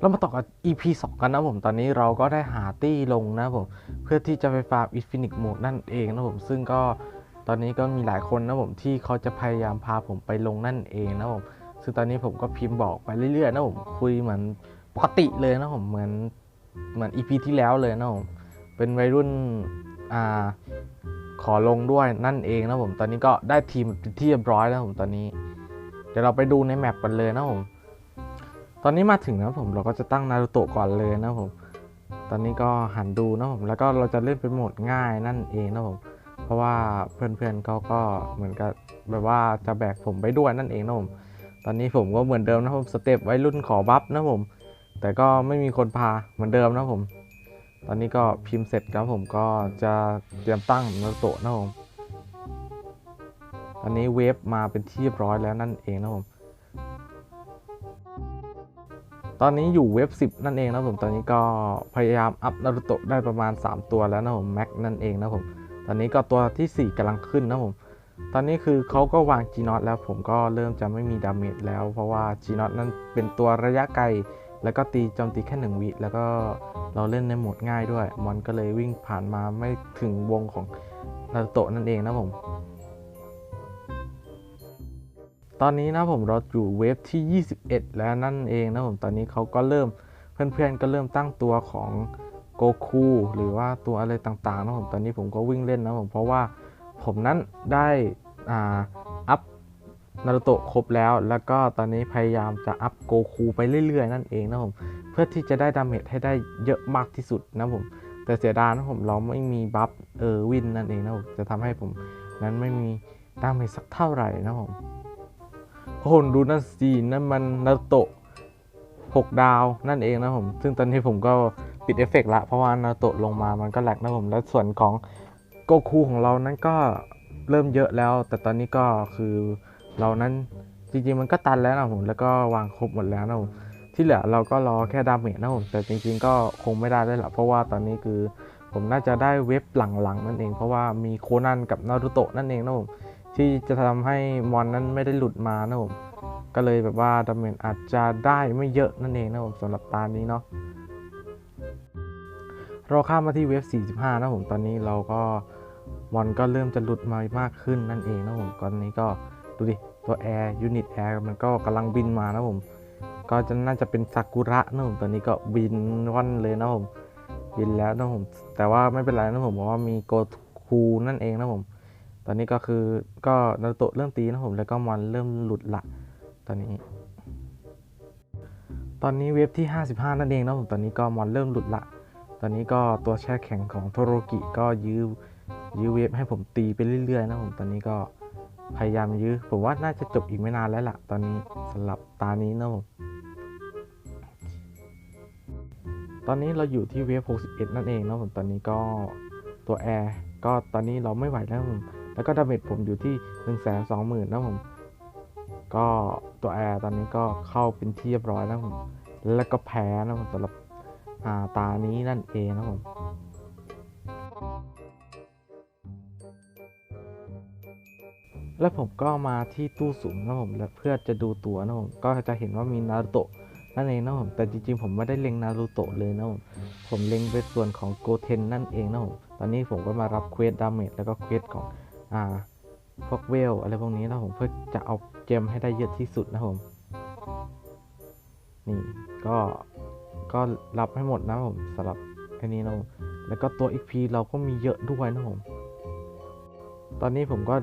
เรามาต่อกับ EP 2 กันนะผม ตอนนี้เราก็ได้หาตี้ลงนะผม เพื่อที่จะไปฟาร์ม Infinite Mode นั่นเองนะผม ซึ่งก็ตอนนี้ก็มีหลายคนนะผมที่เขาจะพยายามพาผมไปลงนั่นเองนะผม ซึ่งตอนนี้ผมก็พิมพ์บอกไปเรื่อยๆนะผม คุยเหมือนปกติเลยนะผม เหมือนเหมือน EP ที่แล้วเลยนะผม เป็นวัยรุ่นอ่าขอลงด้วยนั่นเองนะผมตอนนี้ก็ได้ทีมเป็นที่เรียบร้อยแล้วผมตอนนี้ เดี๋ยวเราไปดูในแมปกันเลยนะผมตอนนี้มาถึงนะผมเราก็จะตั้งนารูโตะก่อนเลยนะผมตอนนี้ก็หันดูนะผมแล้วก็เราจะเล่นเป็นโหมดง่ายนั่นเองนะผมเพราะว่าเพื่อนๆเขาก็เหมือนกับแบบว่าจะแบกผมไปด้วยนั่นเองนะผมตอนนี้ผมก็เหมือนเดิมนะผมสเต็ปไว้รุ่นขอบัฟนะผมแต่ก็ไม่มีคนพาเหมือนเดิมนะผม ตอนนี้ก็พิมพ์เสร็จแล้วผมก็จะเตรียมตั้งนารูโตะนะผมตอนนี้เวฟมาเป็นที่เรียบร้อยแล้วนั่นเองนะผมตอนนี้อยู่เว็บ10 นั่นเองนะผมตอนนี้ก็พยายามอัพนารุโตะได้ประมาณ 3 ตัวแล้วนะผมแม็กนั่นเองนะผมตอนนี้ก็ตัวทีสี่4กำลังขึ้นนะผมตอนนี้คือเขาก็วาง G น็อตแล้วผมก็เริ่มจะไม่มีดาเมจแล้ว เพราะว่า G น็อตนั้นเป็นตัวระยะไกล แล้วก็ตีโจมตีแค่1วิ แล้วก็เราเล่นในโหมดง่ายด้วย มอนก็เลยวิ่งผ่านมาไม่ถึงวงของนารุโตะนั่นเองนะผม ตอนนี้นะผมเราอยู่เวฟที่ 21 แล้วนั่นเองนะผม ตอนนี้เขาก็เริ่มเพื่อนๆก็เริ่มตั้งตัวของโกคูหรือว่าตัวอะไรต่างๆนะผม ตอนนี้ผมก็วิ่งเล่นนะผม เพราะว่าผมนั้นได้อ่า นารูโตะครบแล้ว แล้วก็ตอนนี้พยายามจะอัพโกคูไปเรื่อยๆ นั่นเองนะผม เพื่อที่จะได้ดาเมจให้ได้เยอะมากที่สุดนะผม แต่เสียดายนะผมเราไม่มีบัฟเออวินนั่นเองนะผม จะทำให้ผมนั้นไม่มีดาเมจสักเท่าไหร่นะผมโคนดูนั่นสินั่นมันนารุโตะ6 ดาวนั่นเองนะผม ซึ่งตอนนี้ผมก็ปิดเอฟเฟกละ เพราะว่านารุโตะลงมามันก็แหลกนะผม แล้วส่วนของโกคูของเรานั้นก็เริ่มเยอะแล้ว แต่ตอนนี้ก็คือ เรานั้นจริงๆมันก็ตันแล้วนะผมแล้วก็วางครบหมดแล้วนะผมที่เหลือเราก็รอแค่ดาเมจนะผมแต่จริง ๆ ก็คงไม่ได้ได้ละเพราะว่าตอนนี้คือผมน่าจะได้เว็บหลังๆนั่นเอง เพราะว่ามีโคนันกับนารุโตะนั่นเองนะผมที่จะทำให้มอนนั้นไม่ได้หลุดมานะผมก็เลยแบบว่าดาเมจอาจจะได้ไม่เยอะนั่นเองนะผมสำหรับตานี้เนาะเราข้ามมาที่เวฟ45 นะผมตอนนี้เราก็มอนก็เริ่มจะหลุดมามากขึ้นนั่นเองนะผมตอนนี้ก็ ดูดิ ตัวแอร์ยูนิตแอร์มันก็กำลังบินมานะผม ก็จะน่าจะเป็นซากุระนะผมตอนนี้ก็บินว่อนเลยนะผม บินแล้วนะผม แต่ว่าไม่เป็นไรนะผมเพราะว่ามีโกคูนั่นเองนะผม ตอนนี้ก็คือก็นารุโตะเริ่มตีนะผมแล้วก็มอนเริ่มหลุดละ ตอนนี้ ตอนนี้เวฟที่ 55 นั่นเองนะผมตอนนี้ก็มอนเริ่มหลุดละตอนนี้ก็ตัวแช่แข็งของโทโรกิก็ยื้อยื้อเวฟให้ผมตีไปเรื่อยๆนะผมตอนนี้ก็ พยายามยื้อผมว่าน่าจะจบอีกไม่นานแล้วล่ะ ตอนนี้สำหรับตานี้นะผมตอนนี้เราอยู่ที่เวฟ61 นั่นเองนะผมตอนนี้ก็ตัวแอร์ก็ตอนนี้เราไม่ไหวแล้วผมแล้วก็ดาเมจผมอยู่ที่1นึ่งแสนสองหมื่นนะผมก็ตัวแอร์ตอนนี้ก็เข้าเป็นที่เรียบร้อยแล้วผมแล้วก็แพ้นะผมสำหรับอาตานี้นั่นเองนะผม แล้วผมก็มาที่ตู้สุ่มนะผมแล้วเพื่อจะดูตัวนะผมก็จะเห็นว่ามีนารูโตะนั่นเองนะผมแต่จริงๆ ผมไม่ได้เล็งนารูโตะเลยนะผมผมเล็งไปส่วนของโกเทนนั่นเองนะผมตอนนี้ผมก็มารับเควสดาเมจแล้วก็เควสของอ่าพวกเวลอะไรพวกนี้นะผมเพื่อจะเอาเจมให้ได้เยอะที่สุดนะผมนี่ก็ก็รับให้หมดนะผมสำหรับแค่นี้นะผมแล้วก็ตัว XP เราก็มีเยอะด้วยนะผมตอนนี้ผมก็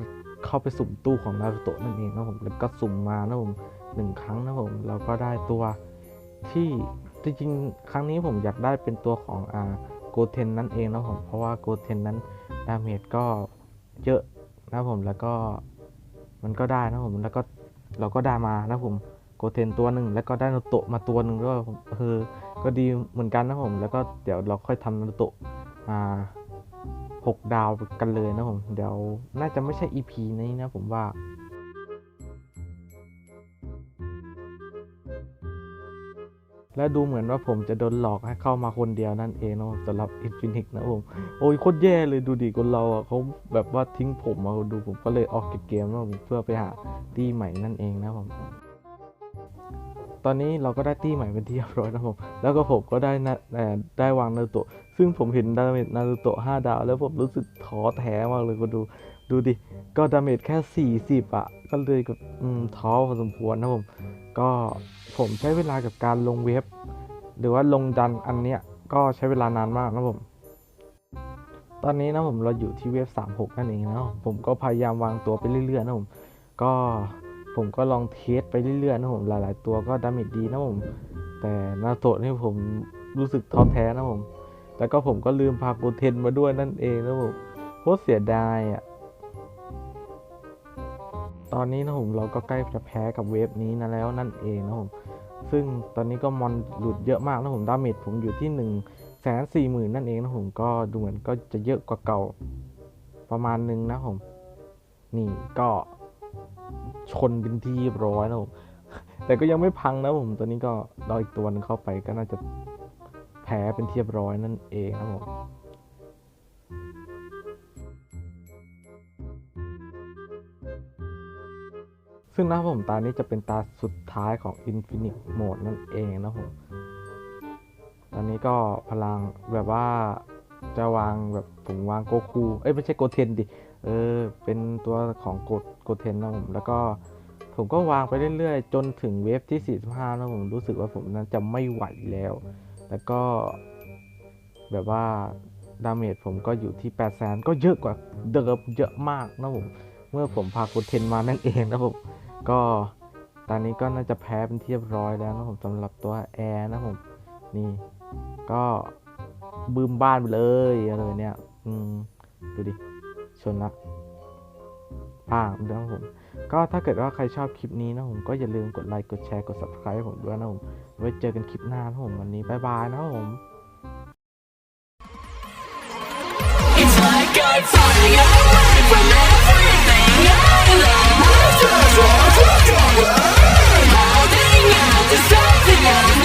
เข้าไปสุ่มตู้ของนารูโตะนั่นเองนะผมแล้วก็สุ่มมานะผมหนึ่งครั้งนะผมเราก็ได้ตัวที่จริงๆครั้งนี้ผมอยากได้เป็นตัวของอ่าโกเทนนั่นเองนะผมเพราะว่าโกเทนนั้นดาเมจก็เยอะนะผมแล้วก็มันก็ได้นะผมแล้วก็เราก็ได้มานะผมโกเทนตัวหนึ่งแล้วก็ได้นารูโตะมาตัวหนึ่งด้วยผมเออก็ดีเหมือนกันนะผมแล้วก็เดี๋ยวเราค่อยทำนารูโตะอ่า หกดาวกันเลยนะผม เดี๋ยวน่าจะไม่ใช่ EP นี้นะผมว่าและดูเหมือนว่าผมจะโดนหลอกให้เข้ามาคนเดียวนั่นเองนะสำหรับ Infinix นะผม โอ้ยโคตรแย่เลยดูดิคนเราอะเขาแบบว่าทิ้งผมมาดูผมก็เลยออกจากเกมนะผมเพื่อไปหาตี้ใหม่นั่นเองนะผม ตอนนี้เราก็ได้ตี้ใหม่เป็นที่เรียบร้อยนะผม แล้วก็ผมก็ได้นะเอ่อได้วางนารูโตะ ซึ่งผมเห็นดาเมจนารูโตะ5ดาว แล้วผมรู้สึกท้อแท้มากเลยก็ดู ดูดิ ก็ดาเมจแค่ 40อะ ก็เลยกับท้อพอสมควรนะผม ก็ผมใช้เวลากับการลงเว็บ หรือว่าลงดันอันเนี้ย ก็ใช้เวลานานมากนะผม ตอนนี้นะผมเราอยู่ที่เว็บ 36 นั่นเองนะผมก็พยายามวางตัวไปเรื่อยๆนะผม ก็ผมก็ลองเทสไปเรื่อยๆนะผม หลาย ๆ ตัวก็ดาเมจดีนะผม แต่นาโตะนี่ผมรู้สึกท้อแท้นะผม แล้วก็ผมก็ลืมพาโกเทนมาด้วยนั่นเองนะผมโคตรเสียดายอะ ตอนนี้นะผมเราก็ใกล้จะแพ้กับเวฟนี้นะแล้วนั่นเองนะผมซึ่งตอนนี้ก็มอนหลุดเยอะมากนะผมดาเมจผมอยู่ที่หนึ่งแสนสี่หมื่นนั่นเองนะผมก็ดูเหมือนก็จะเยอะกว่าเก่าประมาณหนึงนะผมนี่ก็ชนเป็นที่ร้อยนะผมแต่ก็ยังไม่พังนะผมตัวนี้ก็รออีกตัวหนึงเข้าไปก็น่าจะ แพ้เป็นเรียบร้อยนั่นเองนะผมซึ่งนะครับผมตานี้จะเป็นตาสุดท้ายของ Infinite Mode นั่นเองนะผมตอนนี้ก็พลังแบบว่าจะวางแบบผมวางโกคูเอ้ยไม่ใช่โกเทนดิ เออ เป็นตัวของโกโกเทนนะผม แล้วก็ผมก็วางไปเรื่อยๆ จนถึงเวฟที่ 45นะผมรู้สึกว่าผมนั้นจะไม่ไหวแล้ว แล้วก็แบบว่าดาเมจผมก็อยู่ที่8 0 0 0 0ก็เยอะกว่าเดิมเยอะมากนะผมเมื่อผมพาโกเทนมานั่นเองนะผมก็ตอนนี้ก็น่าจะแพ้เป็นที่เรียบร้อยแล้วนะผมสำหรับตัวแอร์นะผมนี่ก็บืมบ้านไปเลยอะไรเนี่ย อืม ดูดิ ชนละพังนะผม ก็ถ้าเกิดว่าใครชอบคลิปนี้นะผมก็อย่าลืมกดไลค์กดแชร์กด subscribe ให้ผมด้วยนะผมไว้เจอกันคลิปหน้านะผมวันนี้บายบายนะผม It's like I'm flying away from everything I love. Just one, just one, holding out to something else.